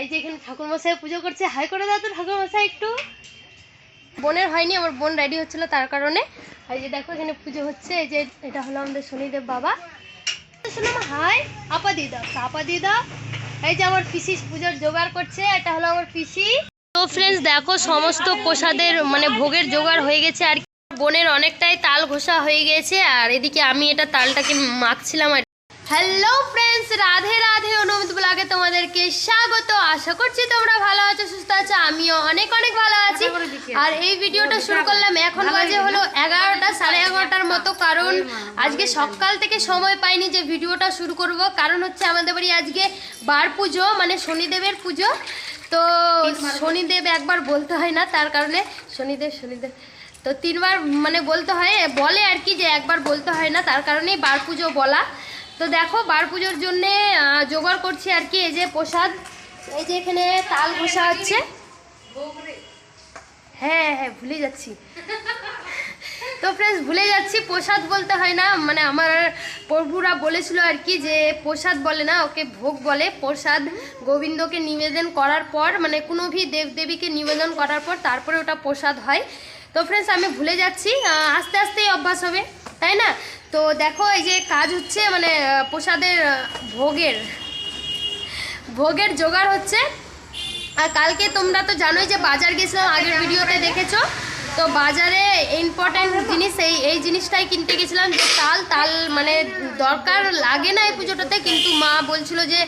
এই যে এখানে ঠাকুরমশাই পুজো করছে। হাই করে দাও তো ঠাকুরমশাই একটু। বোনের হয়নি আমার বোন রেডি হচ্ছিল তার কারণে। আর এই যে দেখো এখানে পুজো হচ্ছে এই যে এটা হলো আমাদের শনিদেব বাবা। শোনো হাই। আপা দিয়ে দাও আপা দিয়ে দাও এই যে আমার পিসি পুজোর জোগাড় করছে এটা হলো আমার পিসি। তো ফ্রেন্ডস দেখো সমস্ত প্রসাদের মানে ভোগের জোগাড় হয়ে গেছে আর কি। বোনের অনেকটাই তাল ঘোষা হয়ে গেছে আর এদিকে আমি এটা তালটাকে মাখছিলাম আর হ্যালো ফ্রেন্ডস রাধে রাধে অনুমিত ব্লগে তোমাদেরকে স্বাগত। আশা করছি তোমরা ভালো আছো সুস্থ আছো আমিও অনেক অনেক ভালো আছি। আর এই ভিডিওটা শুরু করলাম এখন বাজে হলো এগারোটা সাড়ে এগারোটার মতো। কারণ আজকে সকাল থেকে সময় পাইনি যে ভিডিওটা শুরু করব। কারণ হচ্ছে আমাদের বাড়ি আজকে বার পুজো মানে শনিদেবের পুজো। তো শনিদেব একবার বলতে হয় না তার কারণে শনিদেব শনিদেব। তো তিনবার মানে বলতে হয় বলে আর কি যে একবার বলতে হয় না তার কারণেই বার পুজো বলা। তো দেখো, বার পুজোর জন্যে জোগাড় করছি আর কি, এই যে প্রসাদ। এই যে এখানে তাল ঘষা হচ্ছে। হ্যাঁ হ্যাঁ ভুলে যাচ্ছি। তো ফ্রেন্ডস ভুলে যাচ্ছি, প্রসাদ বলতে হয় না। মানে আমার প্রভুরা বলেছিল আর কি যে, প্রসাদ বলে না, ওকে ভোগ বলে। প্রসাদ গোবিন্দকে নিবেদন করার পর মানে কোনো ভি দেবদেবীকে নিবেদন করার পর, তারপরে ওটা প্রসাদ হয়। তো ফ্রেন্ডস আমি ভুলে যাচ্ছি। আস্তে আস্তেই অভ্যাস হবে, তাই না? তো দেখো এই যে কাজ হচ্ছে মানে প্রসাদের ভোগের। ভোগের জোগাড় হচ্ছে। আর কালকে তোমরা তো জানোই যে বাজার গেছিলাম আগের ভিডিওতে দেখেছ। তো বাজারে ইম্পর্টেন্ট জিনিস এই এই জিনিসটাই কিনতে গেছিলাম যে তাল তাল মানে দরকার লাগে না এই পুজোটাতে কিন্তু মা বলছিল যে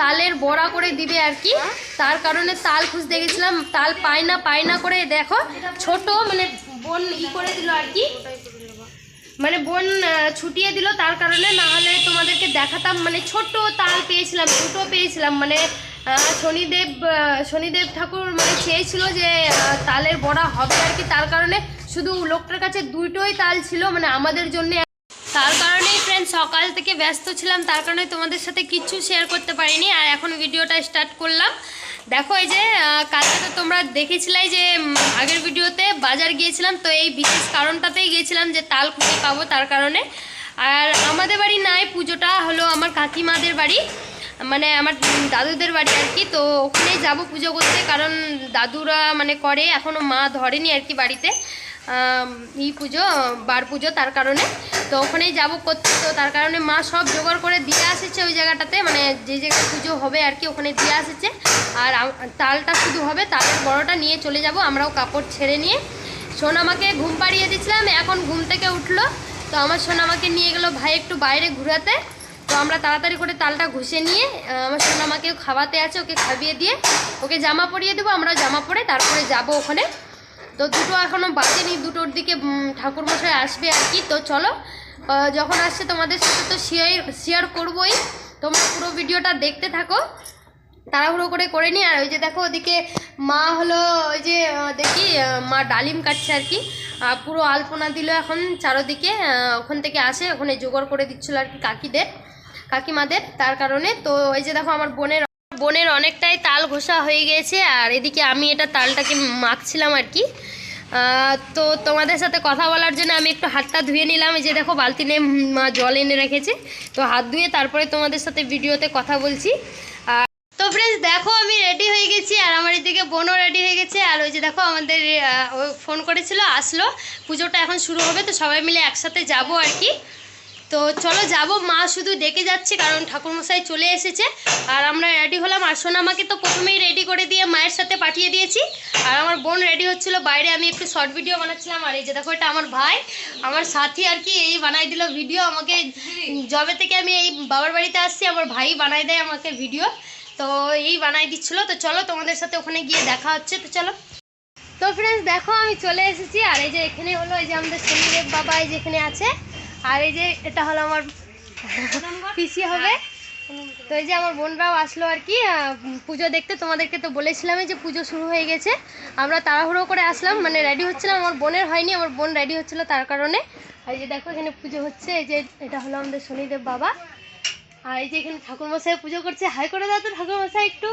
তালের বড়া করে দিবে আর কি। তার কারণে তাল খুঁজতে গেছিলাম তাল পায় না পায় না করে দেখো ছোট মানে বোন ই করে দিল আর কি। মানে বোন ছুটিয়ে দিল তার কারণে না হলে তোমাদেরকে দেখাতাম মানে ছোট্ট তাল পেয়েছিলাম, দুটো পেয়েছিলাম মানে শনিদেব শনিদেব ঠাকুর মানে চেয়েছিল যে তালের বড়া হবে আর কি, তার কারণে শুধু লোকটার কাছে দুটোই তাল ছিল মানে আমাদের জন্য। তার কারণেই ফ্রেন্ড সকাল থেকে ব্যস্ত ছিলাম, তার কারণে তোমাদের সাথে কিচ্ছু শেয়ার করতে পারিনি, আর এখন ভিডিওটা স্টার্ট করলাম। দেখো এই যে কালকে তো তোমরা দেখেছিলাই যে আগের ভিডিওতে বাজার গিয়েছিলাম, তো এই বিশেষ কারণটাতেই গিয়েছিলাম যে তাল খুঁজে পাবো তার কারণে। আর আমাদের বাড়ি নাই, পুজোটা হলো আমার কাকিমাদের বাড়ি মানে আমার দাদুদের বাড়ি আর কি, তো ওখানেই যাব পুজো করতে, কারণ দাদুরা মানে করে এখনও মা ধরেনি আর কি বাড়িতে ই পুজো, বার পুজো তার কারণে, তো ওখানেই যাব করতে, তো তার কারণে মা সব জোগাড় করে দিয়ে আসেছে ওই জায়গাটাতে মানে যে জায়গায় পুজো হবে আর কি, ওখানে দিয়ে আসেছে। আর তালটা শুধু হবে, তালের বড়টা নিয়ে চলে যাব, আমরাও কাপড় ছেড়ে নিয়ে। সোনামাকে ঘুম পাড়িয়ে দিয়েছিলাম, এখন ঘুম থেকে উঠল। তো আমার সোনামাকে নিয়ে গেলো ভাই একটু বাইরে ঘোরাতে। তো আমরা তাড়াতাড়ি করে তালটা ঘষে নিয়ে আমার সোনামাকেও খাওয়াতে আছে, ওকে খাইয়ে দিয়ে। ওকে জামা পরিয়ে দেবো আমরা জামা পরে তারপরে যাব ওখানে। তো দুটো এখনও বাজেনি, দুটোর দিকে ঠাকুরমশাই আসবে আর কি। তো চলো যখন আসছে তোমাদের সাথে তো শেয়ার শেয়ার করবোই। তোমরা পুরো ভিডিওটা দেখতে থাকো। তাড়াহুড়ো করে করে নি, আর ওই যে দেখো ওদিকে মা হলো ওই যে দেখি মা ডালিম কাটছে আর কি। পুরো আলপনা দিল এখন চারোদিকে ওখান থেকে আসে, ওখানে জোগাড় করে দিচ্ছিল আর কি কাকিদের, কাকিমাদের। তার কারণে তো এই যে দেখো আমার বোনের বোনের অনেকটাই তাল ঘোষা হয়ে গেছে আর এদিকে আমি এটা তালটাকে মাখছিলাম আর কি। তো তোমাদের সাথে কথা বলার জন্য আমি একটু হাতটা ধুয়ে নিলাম। এই যে দেখো বালতি নিয়ে মা জল এনে রেখেছে, তো হাত ধুয়ে তারপরে তোমাদের সাথে ভিডিওতে কথা বলছি। আর দেখো আমি রেডি হয়ে গেছি আর আমার এদিকে বোনও রেডি হয়ে গেছে। আর ওই যে দেখো আমাদের ও ফোন করেছিল আসলো। পুজোটা এখন শুরু হবে তো সবাই মিলে একসাথে যাব আর কি। তো চলো যাব মা শুধু ডেকে যাচ্ছে কারণ ঠাকুরমশাই চলে এসেছে। আর আমরা রেডি হলাম আর সোনামাকে তো প্রথমেই রেডি করে দিয়ে মায়ের সাথে পাঠিয়ে দিয়েছি। আর আমার বোন রেডি হচ্ছিল বাইরে আমি একটু শর্ট ভিডিও বানাচ্ছিলাম। আর এই যে দেখো এটা আমার ভাই। আমার সাথী আর কি এই বানাই দিল ভিডিও আমাকে জবে থেকে আমি এই বাবার বাড়িতে আসছি আমার ভাই বানাই দেয় আমাকে ভিডিও তো এই বানাই দিচ্ছিল। তো চলো তোমাদের সাথে ওখানে গিয়ে দেখা হচ্ছে। তো চলো। তো ফ্রেন্ডস দেখো আমি চলে এসেছি। আর এই যে এখানে হলো এই যে আমাদের শনিদেব বাবা এই যে এখানে আছে। আর এই যে এটা হলো আমার পিসি হবে। তো এই যে আমার বোনরাও আসলো আর কি। পুজো দেখতে। তোমাদেরকে তো বলেছিলামই যে পুজো শুরু হয়ে গেছে। আমরা তাড়াহুড়ো করে আসলাম। মানে রেডি হচ্ছিলাম। আমার বোনের হয়নি। আমার বোন রেডি হচ্ছিল তার কারণে। আর এই যে দেখো এখানে পুজো হচ্ছে। এই যে এটা হলো আমাদের শনিদেব বাবা। আর এই যে এখানে ঠাকুরমশাই পুজো করছে। হাই করে দাও তো ঠাকুরমশাই একটু।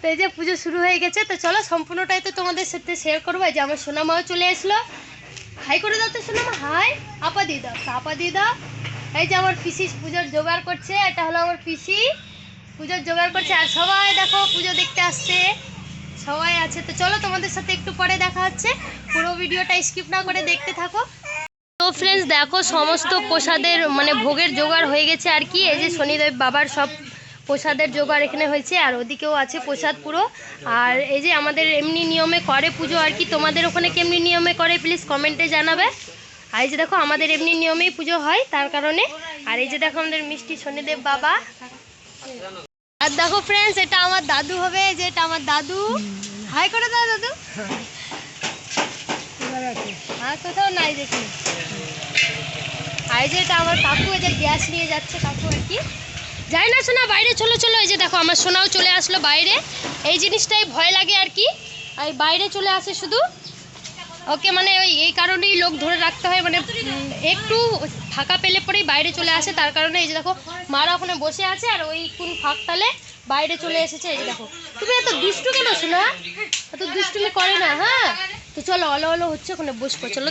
তো এই যে পুজো শুরু হয়ে গেছে। তো চলো সম্পূর্ণটাই তো তোমাদের সাথে শেয়ার করব। যে আমার সোনামাও চলে আসলো। হাই করে দাও তো সোনামা, হাই। আপা দিয়ে দাও আপা দিয়ে দাও। এই যে আমার পিসি পুজোর জোগাড় করছে। এটা হলো আমার পিসি। পুজোর জোগাড় করছে। আর সবাই দেখো পুজো দেখতে আসছে। সবাই আছে। তো চলো তোমাদের সাথে একটু পরে দেখা হচ্ছে। পুরো ভিডিওটা স্কিপ না করে দেখতে থাকো। ফ্রেন্ডস দেখো সমস্ত প্রসাদের মানে ভোগের জোগাড় হয়ে গেছে আর কি। এই যে শনিদেব বাবার সব প্রসাদের জোগাড় এখানে হয়েছে, আর ওদিকেও আছে প্রসাদ পুরো। আর এই যে আমাদের এমনি নিয়মে করে পুজো আর কি, তোমাদের ওখানে কেমনি নিয়মে করে প্লিজ কমেন্টে জানাবে। আর এই যে দেখো, আমাদের এমনি নিয়মেই পুজো হয় তার কারণে। আর এই যে দেখো আমাদের মিষ্টি শনিদেব বাবা। আর দেখো ফ্রেন্ডস এটা আমার দাদু হবে, যে এটা আমার দাদু। হাই করে দাও দাদু। আর কোথাও নাই দেখি। আর যে এটা আমার কাকু যে গ্যাস নিয়ে যাচ্ছে, কাকু আর কি। যাই না শোনা বাইরে চলো চলো, এই যে দেখো, আমার সোনাও চলে আসলো বাইরে। এই জিনিসটাই ভয় লাগে আর কি। আর বাইরে চলে আসে শুধু। ওকে মানে ওই, এই কারণেই লোক ধরে রাখতে হয় মানে একটু ফাঁকা পেলে পরেই বাইরে চলে আসে। তার কারণে এই যে দেখো, মারা ওখানে বসে আছে আর ওই কোন ফাঁক তালে বাইরে চলে এসেছে, এই যে দেখো। তুমি এত দুষ্টু কেন শোনা এত দুষ্টুমি করে না হ্যাঁ? তো চলো অলো অলো হচ্ছে ওখানে বসবো। চলো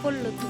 চা করল তো প্রসাদ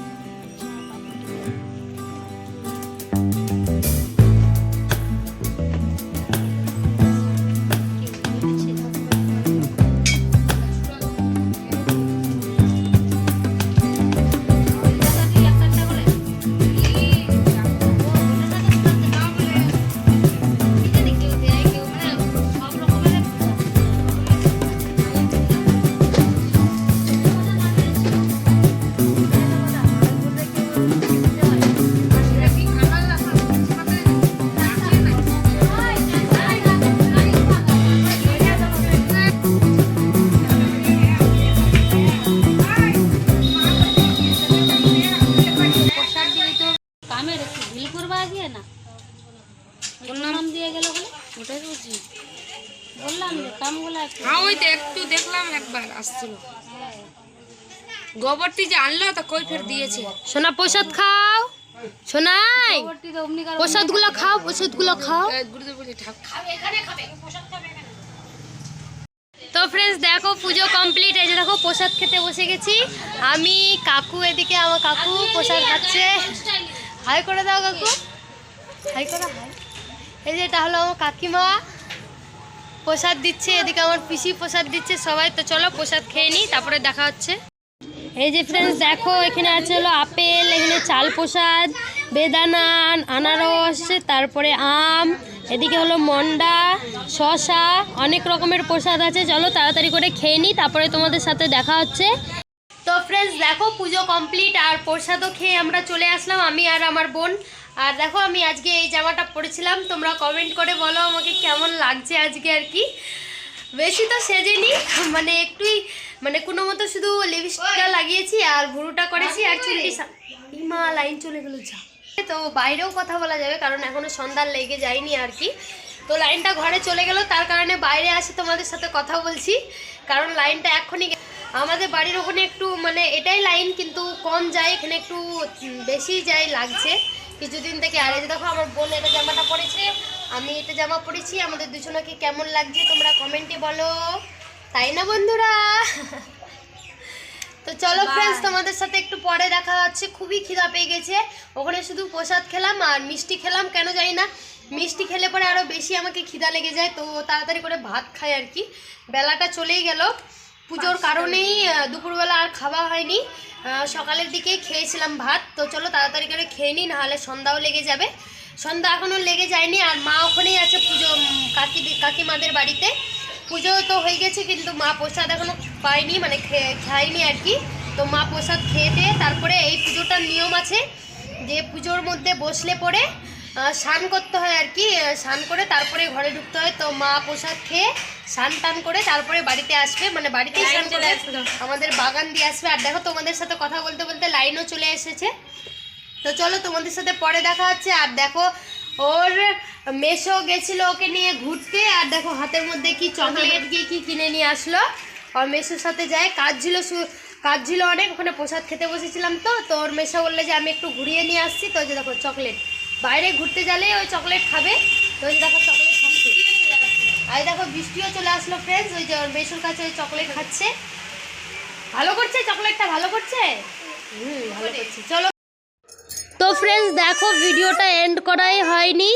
গোবরটি যে আনলো তা কই ফের দিয়েছে? সোনা প্রসাদ খাও। সোনাই কারও প্রসাদগুলো খাও খাও। গুরুদেব বলছে ঠাকুর তো ফ্রেন্ডস দেখো পুজো কমপ্লিট এই যে দেখো প্রসাদ খেতে বসে গেছি। আমি কাকু এদিকে আমার কাকু প্রসাদ খাচ্ছে। হাই করে দাও কাকু। হাই করো হাই। এই যে এটা হলো আমার কাকিমা। প্রসাদ দিচ্ছে এদিকে আমার পিসি প্রসাদ দিচ্ছে সবাই। তো চলো প্রসাদ খেয়ে নিই তারপরে দেখা হচ্ছে। এই যে ফ্রেন্ডস দেখো, এখানে আছে হলো আপেল, এখানে চাল প্রসাদ বেদানা আনারস, তারপরে আম, এদিকে হলো মন্ডা শশা অনেক রকমের প্রসাদ আছে। চলো তাড়াতাড়ি করে খেয়ে নিই তারপরে তোমাদের সাথে দেখা হচ্ছে। তো ফ্রেন্ডস দেখো, পুজো কমপ্লিট আর প্রসাদও খেয়ে আমরা চলে আসলাম, আমি আর আমার বোন। আর দেখো, আমি আজকে এই জামাটা পরেছিলাম, তোমরা কমেন্ট করে বলো আমাকে কেমন লাগছে আজকে আর কি। বেশি তো সেজেনি মানে একটুই মানে কোনো মতো শুধু লিপস্টিকটা লাগিয়েছি আর ভুরুটা করেছি আর চুলটি সা- ইমা লাইন চলে গেল যা। তো বাইরেও কথা বলা যাবে কারণ এখনও সন্ধ্যার লেগে যায়নি আর কি। তো লাইনটা ঘরে চলে গেল তার কারণে বাইরে আসে তোমাদের সাথে কথা বলছি কারণ লাইনটা এখনই আমাদের বাড়ির ওখানে একটু মানে এটাই লাইন কিন্তু কম যায় এখানে একটু বেশি যায় লাগছে। কিছুদিন থেকে আর এই যে দেখো আমার বোন এটা জামাটা পরেছে আমি এটা জামা পরেছি আমাদের দুজনকে কেমন লাগছে তোমরা কমেন্টে বলো। তাই না বন্ধুরা? তো চলো ফ্রেন্ডস তোমাদের সাথে একটু পরে দেখা হচ্ছে খুবই খিদা পেয়ে গেছে। ওখানে শুধু প্রসাদ খেলাম আর মিষ্টি খেলাম কেন জানি না। মিষ্টি খেলে পরে আরও বেশি আমাকে খিদা লেগে যায় তো তাড়াতাড়ি করে ভাত খাই আর কি। বেলাটা চলেই গেল। পুজোর কারণেই দুপুরবেলা আর খাওয়া হয়নি। সকালের দিকেই খেয়েছিলাম ভাত। তো চলো তাড়াতাড়ি করে খেয়ে নিই নাহলে সন্ধ্যাও লেগে যাবে। সন্ধ্যা এখনও লেগে যায়নি আর মা ওখানেই আছে পুজো কাকি কাকিমাদের বাড়িতে। পুজো তো হয়ে গেছে কিন্তু মা প্রসাদ এখনও পায়নি মানে খে- খায়নি আর কি। তো মা প্রসাদ খেয়ে দিয়ে তারপরে এই পুজোটার নিয়ম আছে যে পুজোর মধ্যে বসলে পরে স্নান করতে হয় আর কি স্নান করে তারপরে ঘরে ঢুকতে হয়। তো মা প্রসাদ খেয়ে স্নান টান করে তারপরে বাড়িতে আসবে মানে বাড়িতে স্নান করে আমাদের বাগান দিয়ে আসবে। আর দেখো তোমাদের সাথে কথা বলতে বলতে লাইনও চলে এসেছে। তো চলো তোমাদের সাথে পরে দেখা হচ্ছে। আর দেখো ওর মেশো গেছিল ওকে নিয়ে ঘুরতে। আর দেখো হাতের মধ্যে কি চকলেট কি কি কিনে নিয়ে আসলো। ওর মেশোর সাথে যায় কাজ ছিল কাজ ছিল অনেক। ওখানে প্রসাদ খেতে বসেছিলাম তো তো ওর মেশো বললে যে আমি একটু ঘুরিয়ে নিয়ে আসছি। তো যে দেখো চকলেট। বাইরে ঘুরতে গেলে ওই চকলেট খাবে। তো দেখো চকলেট আর দেখো, বৃষ্টিও চলে আসলো ফ্রেন্ডস ওই যে ওর মেশোর কাছে ওই চকলেট খাচ্ছে। ভালো করছে চকলেটটা ভালো করছে? হুম, ভালো করছে। চলো। তো ফ্রেন্ডস দেখো ভিডিওটা এন্ড করাই হয়নি।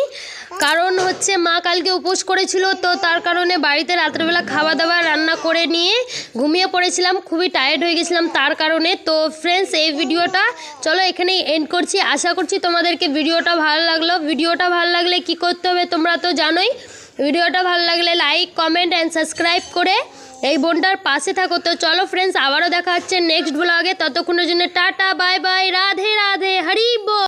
কারণ হচ্ছে মা কালকে উপোস করেছিল, তো তার কারণে বাড়িতে রাত্রেবেলা খাওয়া দাওয়া রান্না করে নিয়ে ঘুমিয়ে পড়েছিলাম। খুবই টায়ার্ড হয়ে গেছিলাম তার কারণে। তো ফ্রেন্ডস এই ভিডিওটা চলো এখানেই এন্ড করছি। আশা করছি তোমাদেরকে ভিডিওটা ভালো লাগল। ভিডিওটা ভালো লাগলে কি করতে হবে তোমরা তো জানোই। ভিডিওটা ভালো লাগলে লাইক, কমেন্ট অ্যান্ড সাবস্ক্রাইব করে এই বোনটার পাশে থাকো। তো চলো ফ্রেন্ডস আবারও দেখা হচ্ছে নেক্সট ব্লগে ততক্ষণের জন্য tata bye bye Radhe Radhe, Hari